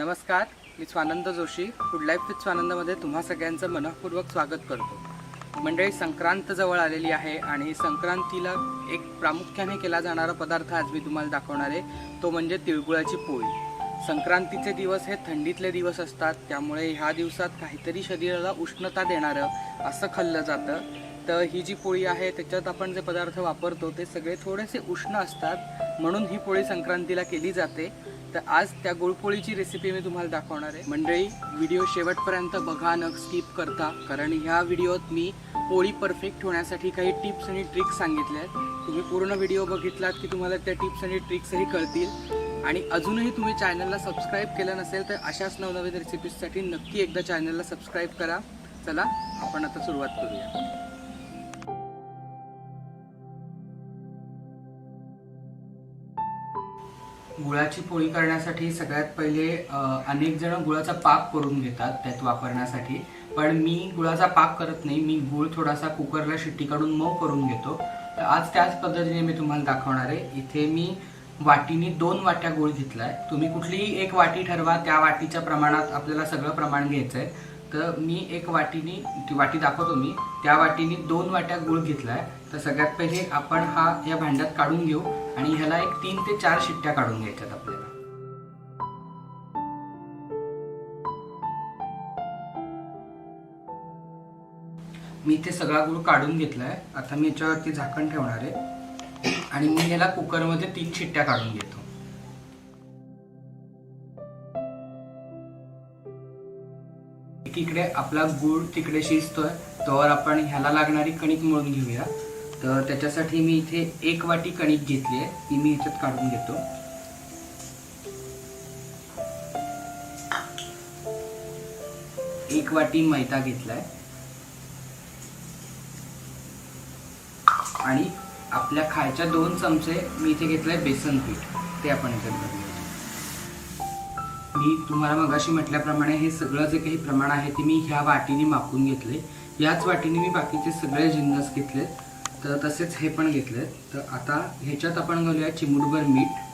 नमस्कार मी Swanand Joshi. Food life with स्वानंदमध्ये तुम्हा सगळ्यांचं मनःपूर्वक स्वागत करतो. मंडळी संक्रांत जवळ आलेली आहे आणि संक्रांतीला एक प्रामुख्याने केला जाणारा पदार्थ आज मी तुम्हाला दाखवणार आहे. तो म्हणजे तिळगुळाची पोळी. संक्रांतीचे दिवस हे थंडीतले दिवस असतात त्यामुळे ह्या दिवसात काहीतरी शरीराला उष्णता देणारं असं खाल्लं जातं. तर ही जी पोळी आहे त्याच्यात आपण जे पदार्थ वापरतो ते सगळे थोडेसे उष्ण असतात. म्हणून ही पोळी संक्रांतीला केली जाते. तर आज त्या गुळपोळीची रेसिपी मी तुम्हाला दाखवणार आहे. मंडळी व्हिडिओ शेवटपर्यंत बघा न स्किप करता. कारण ह्या व्हिडिओत मी पोळी परफेक्ट होण्यासाठी काही टिप्स आणि ट्रिक्स सांगितल्या आहेत. तुम्ही पूर्ण व्हिडिओ बघितलात की तुम्हाला त्या टिप्स आणि ट्रिक्सही कळतील. आणि अजूनही तुम्ही चॅनलला सबस्क्राईब केलं नसेल तर अशाच नवनवीन रेसिपीजसाठी नक्की एकदा चॅनलला सबस्क्राईब करा. चला आपण आता सुरुवात करूया. गुळाची पोळी करण्यासाठी सगळ्यात पहिले अनेक जण गुळाचा पाक करून घेतात त्यात वापरण्यासाठी. पण मी गुळाचा पाक करत नाही. मी गुळ थोडासा कुकरला शिट्टी काढून मऊ करून घेतो. तर आज त्याच पद्धतीने मी तुम्हाला दाखवणार आहे. इथे मी वाटीने दोन वाट्या गुळ घेतलाय. तुम्ही कुठलीही एक वाटी ठरवा. त्या वाटीच्या प्रमाणात आपल्याला सगळं प्रमाण घ्यायचं आहे तर मी एक वाटीनी ती वाटी दाखवतो मी त्या वाटीनी दोन वाट्या गुळ घेतलाय. तर सगळ्यात पहिले आपण हा या भांड्यात काढून घेऊ आणि ह्याला एक तीन ते चार शिट्ट्या काढून घ्यायच्यात आपल्याला. मी ते सगळा गुळ काढून घेतलाय. आता मी याच्यावरती झाकण ठेवणार आहे. आणि मी याला कुकरमध्ये तीन शिट्ट्या काढून घेतो. तिकडे आपला गूळ तिकडे शिजतोय तर आपण ह्याला लागणारी कणिक मळून घेऊया. तर त्याच्यासाठी मी इथे एक वाटी कणिक घेतली आहे ती मी ह्याच्यात काढून घेतो. एक वाटी मैदा घेतलाय. आणि आपल्या खायच्या दोन चमचे मी इथे घेतलंय बेसन पीठ ते आपण इथे मी तुम्हाला मगाशी म्हटल्याप्रमाणे हे सगळं जे काही प्रमाण आहे ते मी ह्या वाटीने मापून घेतले याच वाटीने मी बाकीचे सगळे जिन्नस घेतले तर तसेच हे पण घेतले तर आता ह्याच्यात आपण घालूया चिमुटभर मीठ.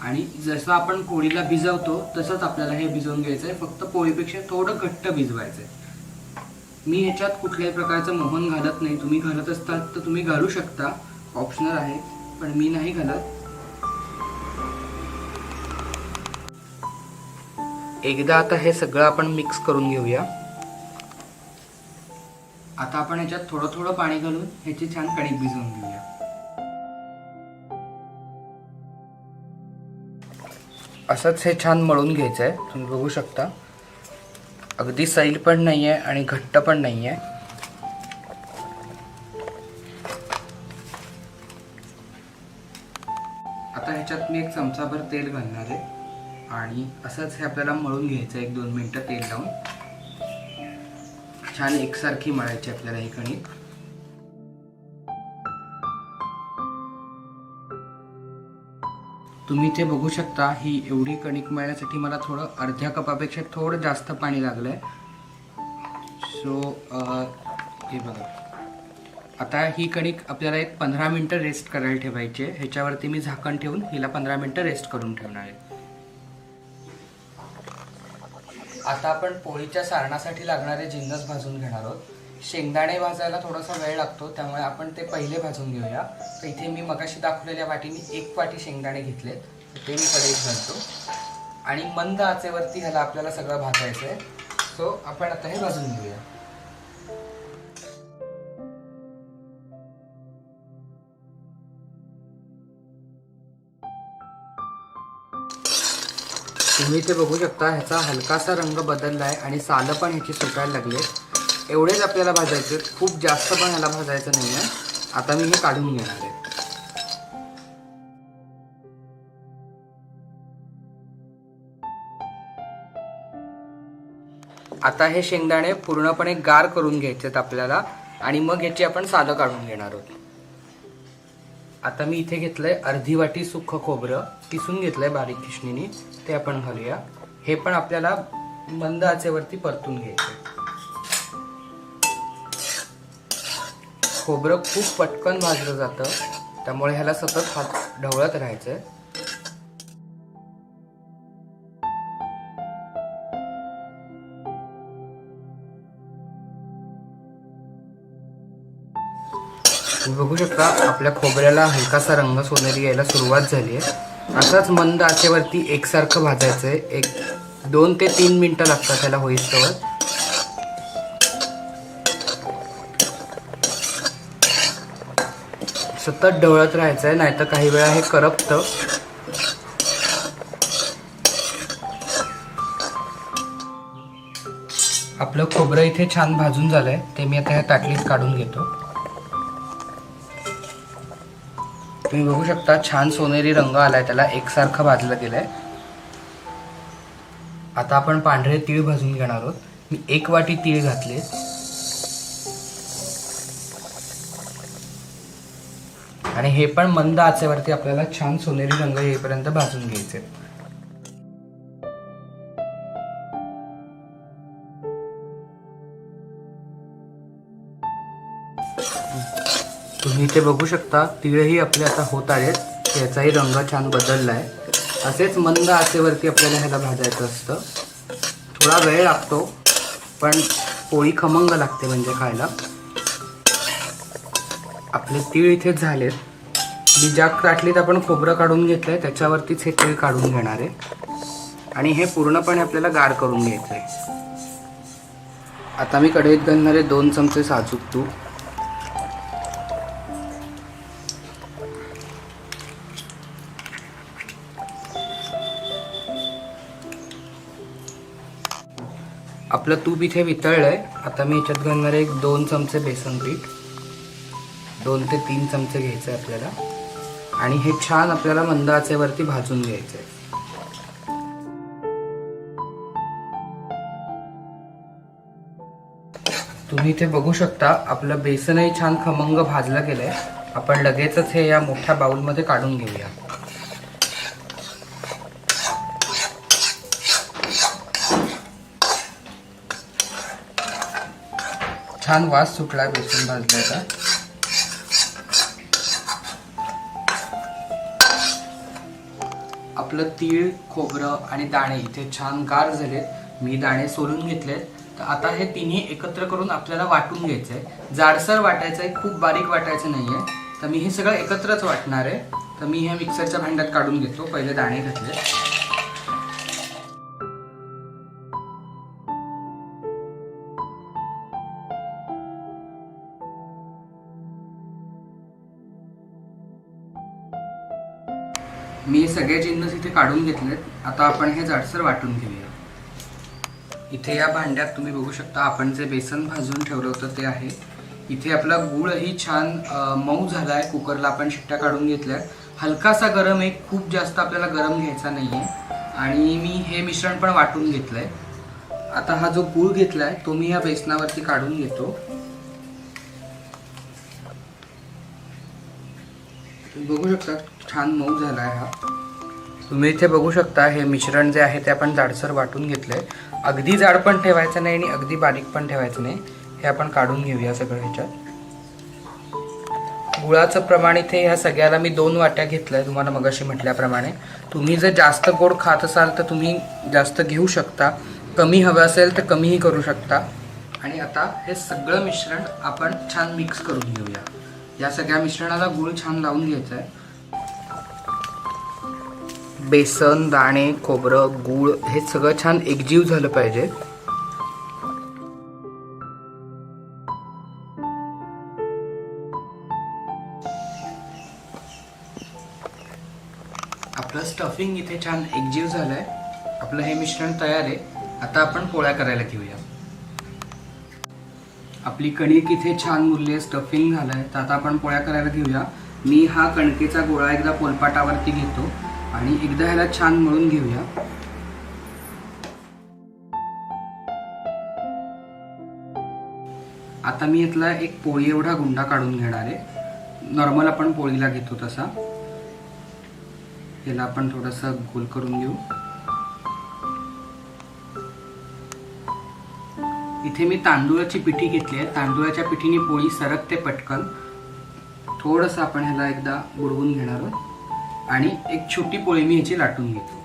आणि जसं आपण पोळीला भिजवतो तसंच आपल्याला हे भिजवून घ्यायचं आहे फक्त पोळीपेक्षा थोडं घट्ट भिजवायचं आहे मी ह्याच्यात कुठल्याही प्रकारचं मोहन घालत नाही. तुम्ही घालत असतात तर तुम्ही घालू शकता. ऑप्शनल आहे. पण मी नाही घालत. एकदा आता हे सगळं आपण मिक्स करून घेऊया. आता आपण ह्याच्यात थोडं थोडं पाणी घालून ह्याची छान कणिक भिजवून घेऊया. असंच हे छान मळून घ्यायचं आहे तुम्ही बघू शकता. अगदी सैल पण नाही आहे आणि घट्ट पण नाही आहे आता ह्याच्यात मी एक चमचाभर तेल घालणार आहे. आणि असंच हे आपल्याला मळून घ्यायचं एक दोन मिनटं तेल लावून. छान एकसारखी मळायची आपल्याला ही कणिक. तुम्ही ते बघू शकता ही एवढी कणिक मळण्यासाठी मला थोडं अर्ध्या कपापेक्षा थोडं जास्त पाणी लागलंय. सो हे बघा. आता ही कणिक आपल्याला एक पंधरा मिनटं रेस्ट करायला ठेवायची आहे. ह्याच्यावरती मी झाकण ठेवून हिला पंधरा मिनटं रेस्ट करून ठेवणार आहे. आता आपण पोळीच्या सारणासाठी लागणारे जिन्नस भाजून घेणार आहोत. शेंगदाणे भाजायला थोडासा वेळ लागतो त्यामुळे आपण ते पहिले भाजून घेऊया. तर इथे मी मगाशी दाखवलेल्या वाटीने एक वाटी शेंगदाणे घेतलेत. ते मी कढईत घालतो. आणि मंद आचेवरती ह्याला आपल्याला सगळं भाजायचं आहे सो आपण आता हे भाजून घेऊया. तुम्ही ते बघू शकता ह्याचा हलकासा रंग बदलला आहे आणि सालं पण ह्याची सुकायला लागले एवढेच आपल्याला भाजायचे खूप जास्त पण ह्याला भाजायचं नाही आहे आता मी हे काढून घेणार आहे. आता हे शेंगदाणे पूर्णपणे गार करून घ्यायचेत आपल्याला आणि मग ह्याची आपण सालं काढून घेणार आहोत. आता मी इथे घेतलंय अर्धी वाटी सुख खोबरं किसून घेतलंय बारीक किशणीने ते आपण घालूया. हे पण आपल्याला मंद आचेवरती परतून घ्यायचं खोबरं खूप पटकन भाजलं जातं त्यामुळे ह्याला सतत हात ढवळत राहायचं बघू शकता आपल्या खोबऱ्याला हलकासा रंग सोनेरी यायला सुरुवात झाली आहे. असाच मंद आचेवरती एकसारखं भाजायचं आहे एक दोन ते तीन मिनटं लागतात त्याला होईस्तवर. सतत ढवळत राहायचं आहे नाहीतर काही वेळा हे करपतं. आपलं खोबरं इथे छान भाजून झालंय. ते मी आता ह्या ताटलीत काढून घेतो. तुम्ही बघू शकता छान सोनेरी रंग आलाय त्याला एकसारखं भाजलं गेलंय. आता आपण पांढरे तीळ भाजून घेणार आहोत. मी एक वाटी तीळ घातले आणि हे पण मंद आचेवरती आपल्याला छान सोनेरी रंग येईपर्यंत भाजून घ्यायचे तुम्ही इथे बघू शकता तिळही आपले आता होत आहेत. याचाही रंग छान बदलला आहे असेच मंद आचेवरती आपल्याला ह्याला भाजायचं असतं. थोडा वेळ लागतो पण पोळी खमंग लागते म्हणजे खायला. आपले तीळ इथे झालेत. मी ज्या ताटलीत आपण खोबरं काढून घेतलं आहे त्याच्यावरतीच हे तीळ काढून घेणार आहे. आणि हे पूर्णपणे आपल्याला गार करून घ्यायचं आहे आता मी कढईत घालणारे दोन चमचे साजूक तूप. आपलं तूप इथे वितळलंय. आता मी याच्यात घालणार आहे एक दोन चमचे बेसन पीठ. दोन ते तीन चमचे घ्यायचे आहे आपल्याला. आणि हे छान आपल्याला मंद आचेवरती भाजून घ्यायचं आहे तुम्ही इथे बघू शकता आपलं बेसनही छान खमंग भाजलं गेलंय. आपण लगेचच हे या मोठ्या बाउलमध्ये काढून घेऊया. छान वास सुटला बेसन भाजल्याचा. आपलं तीळ खोबरं आणि दाणे इथे छान गार झाले मी दाणे सोलून घेतले तर आता हे तिन्ही एकत्र करून आपल्याला वाटून घ्यायचं आहे जाडसर वाटायचं आहे खूप बारीक वाटायचं नाही आहे तर मी हे सगळं एकत्रच वाटणार आहे. तर मी हे मिक्सरच्या भांड्यात काढून घेतो. पहिले दाणे घातले सगळे जिन्नस इथे काढून घेतलेत. आता आपण हे जाडसर वाटून घेऊया. इथे या भांड्यात तुम्ही बघू शकता आपण जे बेसन भाजून ठेवलं होतं ते आहे. इथे आपला गुळही छान मऊ झाला आहे कुकरला आपण शिट्ट्या काढून घेतल्या हलकासा गरम आहे. खूप जास्त आपल्याला गरम घ्यायचा नाही आहे आणि मी हे मिश्रण पण वाटून घेतलं आहे आता हा जो गूळ घेतला आहे तो मी या बेसनावरती काढून घेतो. बघू शकता छान मऊ झाला आहे हा. तुम्ही इथे बघू शकता हे मिश्रण जे आहे ते आपण जाडसर वाटून घेतलंय. अगदी जाड पण ठेवायचं नाही आणि अगदी बारीक पण ठेवायचं नाही. हे आपण काढून घेऊया सगळं ह्याच्यात. गुळाचं प्रमाण इथे ह्या सगळ्याला मी दोन वाट्या घेतलंय तुम्हाला मगाशी म्हटल्याप्रमाणे. तुम्ही जर जास्त गोड खात असाल तर तुम्ही जास्त घेऊ शकता. कमी हवं असेल तर कमीही करू शकता. आणि आता हे सगळं मिश्रण आपण छान मिक्स करून घेऊया. या सगळ्या मिश्रणाला गुळ छान लावून घ्यायचा आहे बेसन दाणे खोबरं गूळ हे सगळं छान एकजीव झालं पाहिजे. आपलं स्टफिंग इथे छान एकजीव झालंय. आपलं हे मिश्रण तयार आहे. आता आपण पोळ्या करायला घेऊया. आपली कणिक इथे छान मुरली स्टफिंग झालंय. तर आता आपण पोळ्या करायला घेऊया. मी हा कणकेचा गोळा एकदा पोलपाटावरती घेतो. आणि एकदा ह्याला छान मळून घेऊया. आता मी यातला एक पोळी एवढा गुंडा काढून घेणार आहे. नॉर्मल आपण पोळीला घेतो तसा. याला आपण थोडासा गोल करून घेऊ. इथे मी तांदूळाची पिठी घेतली आहे. तांदूळाच्या पिठीने पोळी सरकते पटकन. थोडंसं आपण ह्याला एकदा बुडवून घेणार आहोत. आणि एक छोटी पोळी मी ह्याची लाटून घेतो.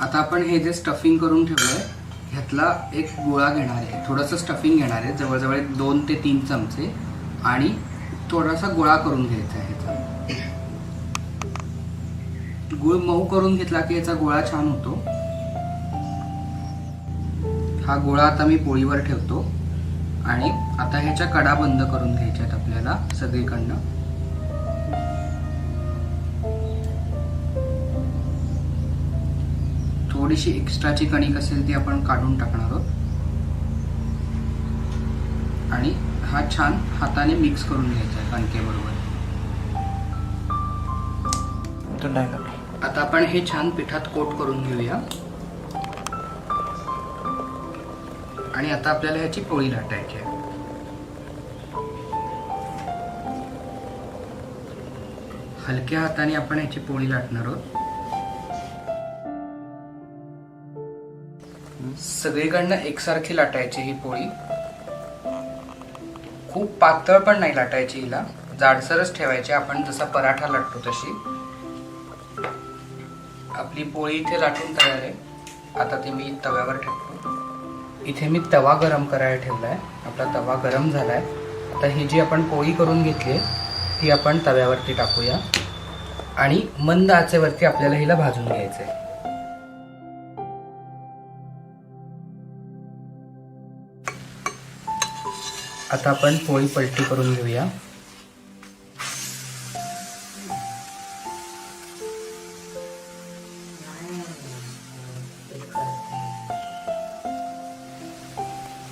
आता आपण हे जे स्टफिंग करून ठेवलंय ह्यातला एक गोळा घेणार आहे. थोडंसं स्टफिंग घेणार आहे. जवळजवळ एक दोन ते तीन चमचे. आणि थोडासा गोळा करून घ्यायचा आहे ह्याचा गुळ मऊ करून घेतला की याचा गोळा छान होतो. हा गोळा आता मी पोळीवर ठेवतो. आणि आता ह्याच्या कडा बंद करून घ्यायच्या आहेत आपल्याला सगळीकडनं. थोडीशी एक्स्ट्राची कणिक असेल ती आपण काढून टाकणार आहोत. आणि हा छान हाताने मिक्स करून घ्यायचा आहे कणकेबरोबर. आता आपण हे छान पिठात कोट करून घेऊया. आणि आता आपल्याला ह्याची पोळी लाटायची आहे. हलक्या हाताने आपण ह्याची पोळी लाटणार आहोत. सगळीकडनं एकसारखी लाटायची ही पोळी. खूप पातळ पण नाही लाटायची हिला. जाडसरच ठेवायची. आपण जसा पराठा लाटतो तशी. आपली पोळी इथे लाटून तयार आहे. आता ती मी तव्यावर ठेवतो. इथे मी तवा गरम करायला ठेवलाय. आपला तवा गरम झालाय. आता ही जी आपण पोळी करून घेतली ती आपण तव्यावरती टाकूया. आणि मंद आचेवरती आपल्याला हिला भाजून घ्यायचंय. आता आपण पोळी पलटी करून घेऊया.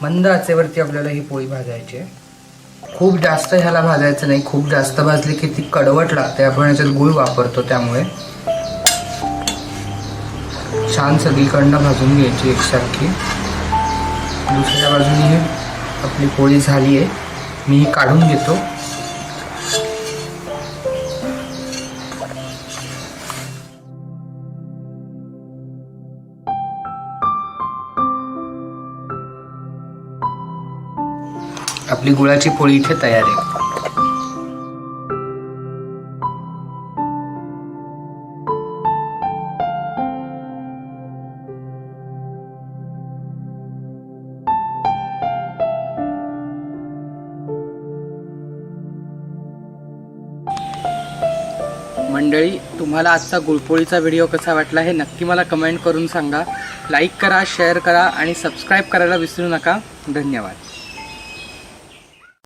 मंद आचेवरती आपल्याला ही पोळी भाजायची आहे. खूप जास्त ह्याला भाजायचं नाही खूप जास्त भाजली की ती कडवट लागते. आपण याच्यात गुळ वापरतो त्यामुळे. छान सगळीकडनं भाजून घ्यायची एकसारखी. दुसऱ्या बाजूने आपली पोळी झाली आहे. मी ही काढून घेतो. आपली गुळाची पोळी इथे तयार आहे. मंडळी तुम्हाला आजचा गुळपोळीचा व्हिडिओ कसा वाटला हे नक्की मला कमेंट करून सांगा. लाईक करा शेअर करा आणि सबस्क्राईब करायला विसरू नका. धन्यवाद.